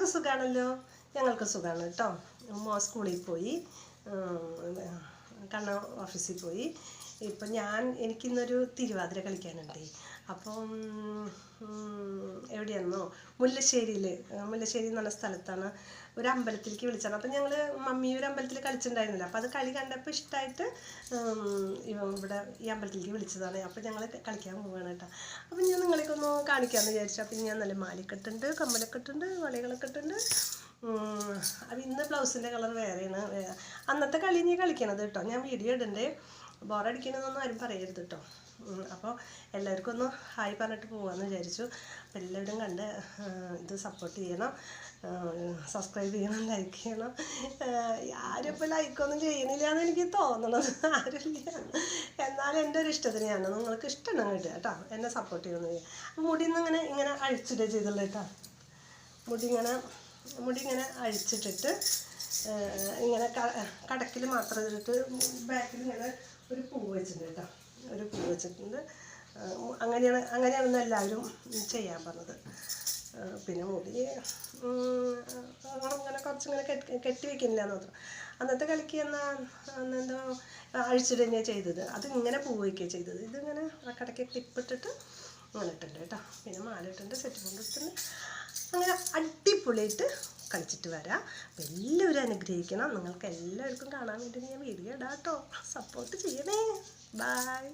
എല്ലാവർക്കും സുഖമാണല്ലോ ഞങ്ങൾക്ക് സുഖമാണ് കേട്ടോ. മോ സ്കൂളിൽ പോയി കണ്ണ ഓഫീസിൽ പോയി. ഇപ്പം ഞാൻ എനിക്കിന്നൊരു തിരുവാതിര കളിക്കാനുണ്ട്. അപ്പം എവിടെയാണെന്നോ മുല്ലശ്ശേരിയിൽ മുല്ലശ്ശേരി എന്ന് പറഞ്ഞ സ്ഥലത്താണ് ഒരു അമ്പലത്തിലേക്ക് വിളിച്ചത്. അപ്പം ഞങ്ങൾ മമ്മി ഒരു അമ്പലത്തിൽ കളിച്ചിട്ടുണ്ടായിരുന്നില്ല. അപ്പം അത് കളി കണ്ടപ്പോൾ ഇഷ്ടമായിട്ട് ഇവിടെ ഈ അമ്പലത്തിലേക്ക് വിളിച്ചതാണ്. അപ്പം ഞങ്ങൾ കളിക്കാൻ പോവുകയാണ് കേട്ടോ. അപ്പം ഞാൻ നിങ്ങളെയൊക്കെ ഒന്ന് കാണിക്കാമെന്ന് വിചാരിച്ചു. അപ്പം ഞാൻ നല്ല മാലിക്കെട്ടുണ്ട് കമ്മലക്കെട്ടുണ്ട് വളകളൊക്കെ ഇട്ടുണ്ട്. അപ്പം ഇന്ന് ബ്ലൗസിന്റെ കളർ വേറെയാണ്. അന്നത്തെ കളി നീ കളിക്കണത് കേട്ടോ. ഞാൻ വീഡിയോ ഇടണ്ടേ? ബോറടിക്കണമെന്നൊന്നും ആരും പറയരുത് കേട്ടോ അപ്പോൾ എല്ലാവർക്കും ഒന്ന് ഹായ് പറഞ്ഞിട്ട് പോകാമെന്ന് വിചാരിച്ചു. അപ്പം എല്ലാവരും കണ്ട് ഇത് സപ്പോർട്ട് ചെയ്യണം. സബ്സ്ക്രൈബ് ചെയ്യണം ലൈക്ക് ചെയ്യണം. ആരും ഇപ്പോൾ ലൈക്കൊന്നും ചെയ്യണില്ല എന്ന് എനിക്ക് തോന്നണത് ആരുമില്ല. എന്നാലും എന്റെ ഒരു ഇഷ്ടത്തിനെയാണ്. നിങ്ങൾക്ക് ഇഷ്ടമാണ് കിട്ടുക കേട്ടോ എന്നെ സപ്പോർട്ട് ചെയ്യണമെന്ന് മുടി ഇങ്ങനെ ഇങ്ങനെ അഴിച്ചിട്ടേ ചെയ്തുള്ളൂ കേട്ടോ മുടി ഇങ്ങനെ മുടി ഇങ്ങനെ അഴിച്ചിട്ടിട്ട് ഇങ്ങനെ കടക്കിൽ മാത്രം ഇട്ടിട്ട് ബാക്കിൽ ഇങ്ങനെ ഒരു പൂ വെച്ചിട്ടുണ്ട് കേട്ടോ. ഒരു പൂ വെച്ചിട്ടുണ്ട്. അങ്ങനെയാണ് അങ്ങനെയാണെന്ന് എല്ലാവരും ചെയ്യാൻ പറഞ്ഞത്. പിന്നെ മുടി അങ്ങനെ കുറച്ചിങ്ങനെ കെട്ടി കെട്ടി വെക്കുന്നില്ല എന്ന് മാത്രം. അന്നത്തെ കളിക്ക് എന്നാ എന്തോ അഴിച്ചിട്ട് തന്നെയാണ് ചെയ്തത്. അത് ഇങ്ങനെ പൂ വയ്ക്കുകയാണ് ചെയ്തത്. ഇതിങ്ങനെ ആ കടയ്ക്ക് അങ്ങനെ ഇട്ടുണ്ട് കേട്ടോ. പിന്നെ മാല സെറ്റ് കൊണ്ടിട്ടുണ്ട് അങ്ങനെ അടിപൊളിയായിട്ട് കളിച്ചിട്ട് വരാം. അപ്പം എല്ലാവരും അനുഗ്രഹിക്കണം. നിങ്ങൾക്ക് എല്ലാവർക്കും കാണാൻ വേണ്ടി ഞാൻ വീഡിയോ ഇടാം കേട്ടോ സപ്പോർട്ട് ചെയ്യണേ ബൈ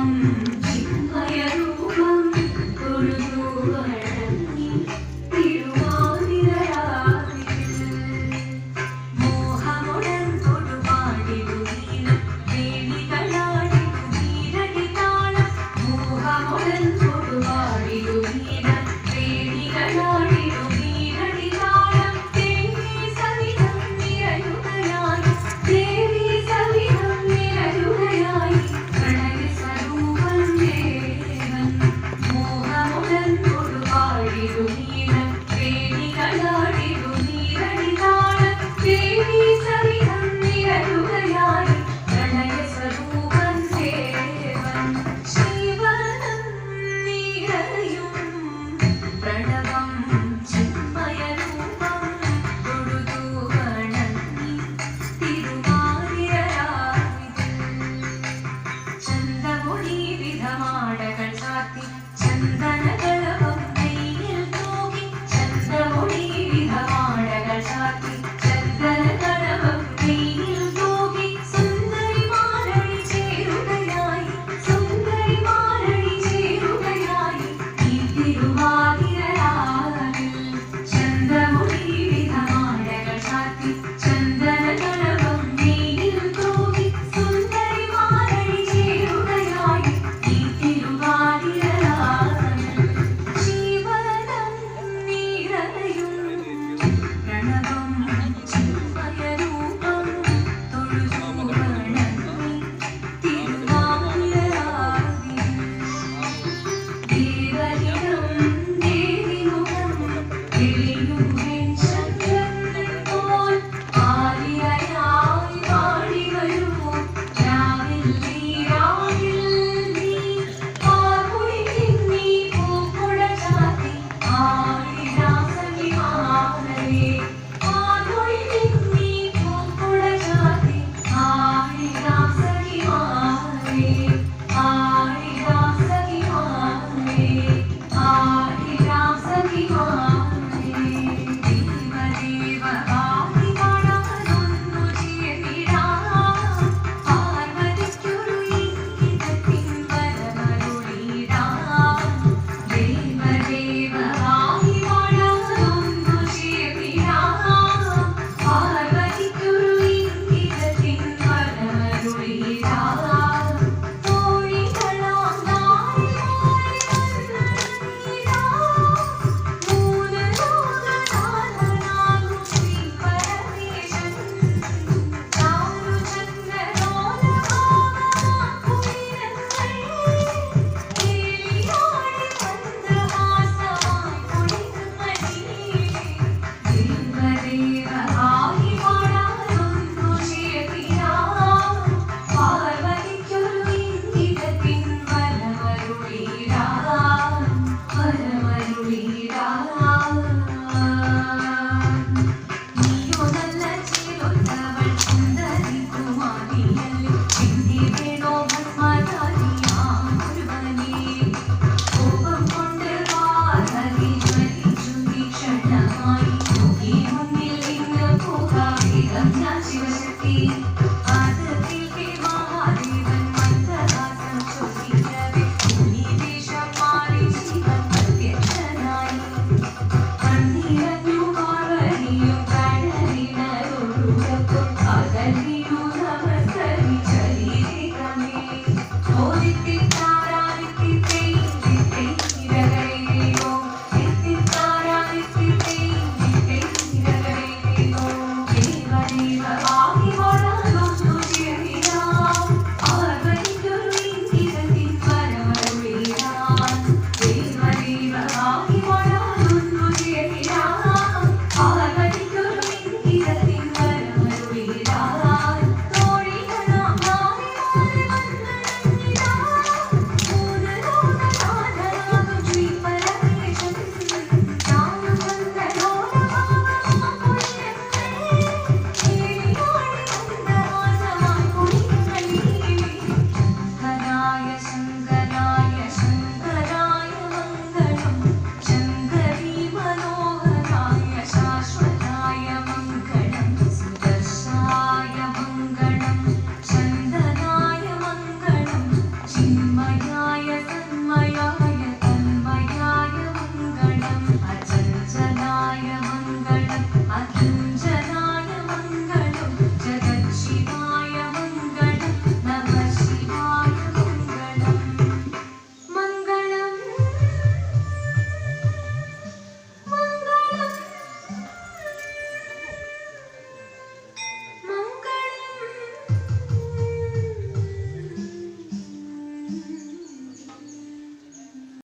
um Thank you.